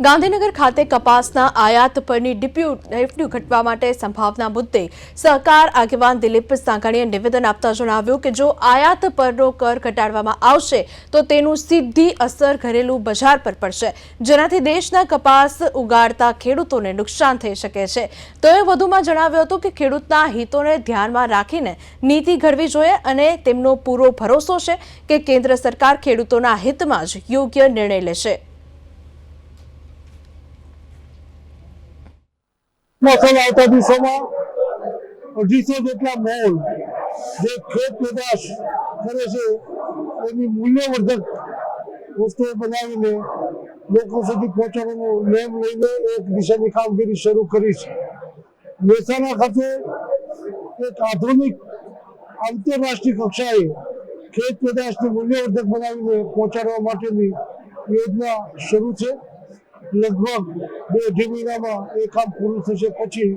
ગાંધીનગર ખાતે કપાસના આયાત પરની રેવન્યુ ઘટવા માટે સંભાવના મુદ્દે સહકાર આગેવાન દિલીપ સાંઘાણીએ નિવેદન આપતા જણાવ્યું કે જો આયાત પરનો કર ઘટાડવામાં આવશે, તો તેનું સીધી અસર ઘરેલું બજાર પર પડશે, જેનાથી દેશના કપાસ ઉગાડતા ખેડૂતોને નુકસાન થઈ શકે છે. તેઓએ વધુમાં જણાવ્યું હતું કે ખેડૂતના હિતોને ધ્યાનમાં રાખીને નીતિ ઘડવી જોઈએ અને તેમનો પૂરો ભરોસો છે કે કેન્દ્ર સરકાર ખેડૂતોના હિતમાં જ યોગ્ય નિર્ણય લેશે. મોસમ આવતા દિવસોમાં અઢીસો જેટલા મોલ જે ખેત પેદાશ કરે છે, એની મૂલ્યવર્ધક વસ્તુઓ બનાવીને લોકો સુધી પહોંચાડવાનો નેમ લઈને એક દિશાની કામગીરી શરૂ કરી છે. મહેસાણા ખાતે એક આધુનિક આંતરરાષ્ટ્રીય કક્ષાએ ખેત પેદાશને મૂલ્યવર્ધક બનાવીને પહોંચાડવા માટેની યોજના શરૂ છે. લગભગ બે અઢી મહિનામાં એ કામ પૂરું થશે. પછી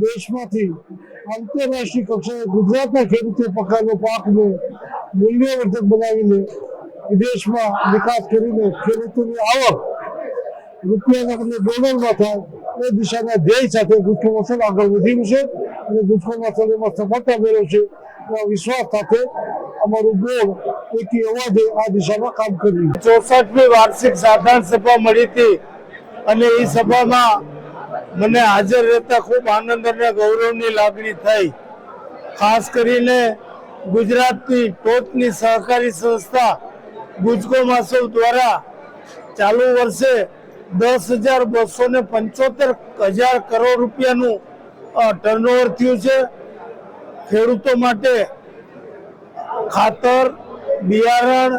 દેશમાંથી આંતરરાષ્ટ્રીય કક્ષાએ ગુજરાતના ખેડૂતે પકાયેલો પાકને મૂલ્યવર્ધક બનાવીને વિદેશમાં નિકાસ કરીને ખેડૂતોની આવક રૂપિયાના બદલે ડોલરમાં થાય, એ દિશાના ધ્યેય સાથે ગુજકો મસલ આગળ વધ્યું છે અને ગુજકો મસલ એમાં સફળતા મેળવશે એવા વિશ્વાસ સાથે અમારું બોર્ડ એવા અવાજે આ દિશામાં કામ કર્યું. ચોસઠમી વાર્ષિક સાધારણ સભા મળી હતી અને એ સભામાં મને હાજર રહેતા ખૂબ આનંદ અને ગૌરવની લાગણી થઈ. ખાસ કરીને ગુજરાતની ટોચની સહકારી સંસ્થા ગુજકો માસોલ દ્વારા ચાલુ વર્ષે દસ હજાર બસો ને પંચોતેર હજાર કરોડ રૂપિયાનું ટર્નઓવર થયું છે. ખેડૂતો માટે ખાતર, બિયારણ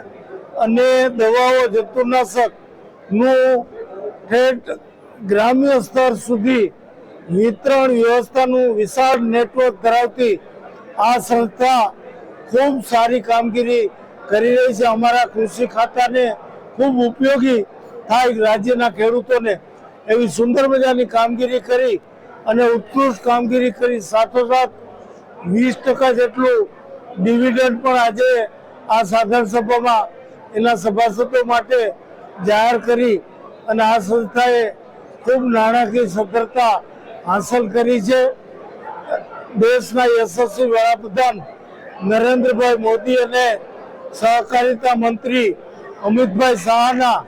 અને દવાઓ જંતુનાશકનું ઠેઠ ગ્રામ્ય સ્તર સુધી વિતરણ વ્યવસ્થાનું વિશાળ નેટવર્ક ધરાવતી આ સંસ્થા ખૂબ સારી કામગીરી કરી રહી છે. અમારા કૃષિ ખાતાને ખૂબ ઉપયોગી થાય રાજ્યના ખેડૂતોને એવી સુંદર મજાની કામગીરી કરી અને ઉત્કૃષ્ટ કામગીરી કરી. સાથોસાથ વીસ ટકા જેટલું ડિવિડન્ડ પણ આજે આ સાધારણ સભામાં એના સભાસદો માટે જાહેર કરી અને આ સંસ્થાએ ખૂબ નાણાકીય સફળતા હાંસલ કરી છે. દેશના યશસ્વી વડાપ્રધાન નરેન્દ્રભાઈ મોદી અને સહકારિતા મંત્રી અમિતભાઈ શાહના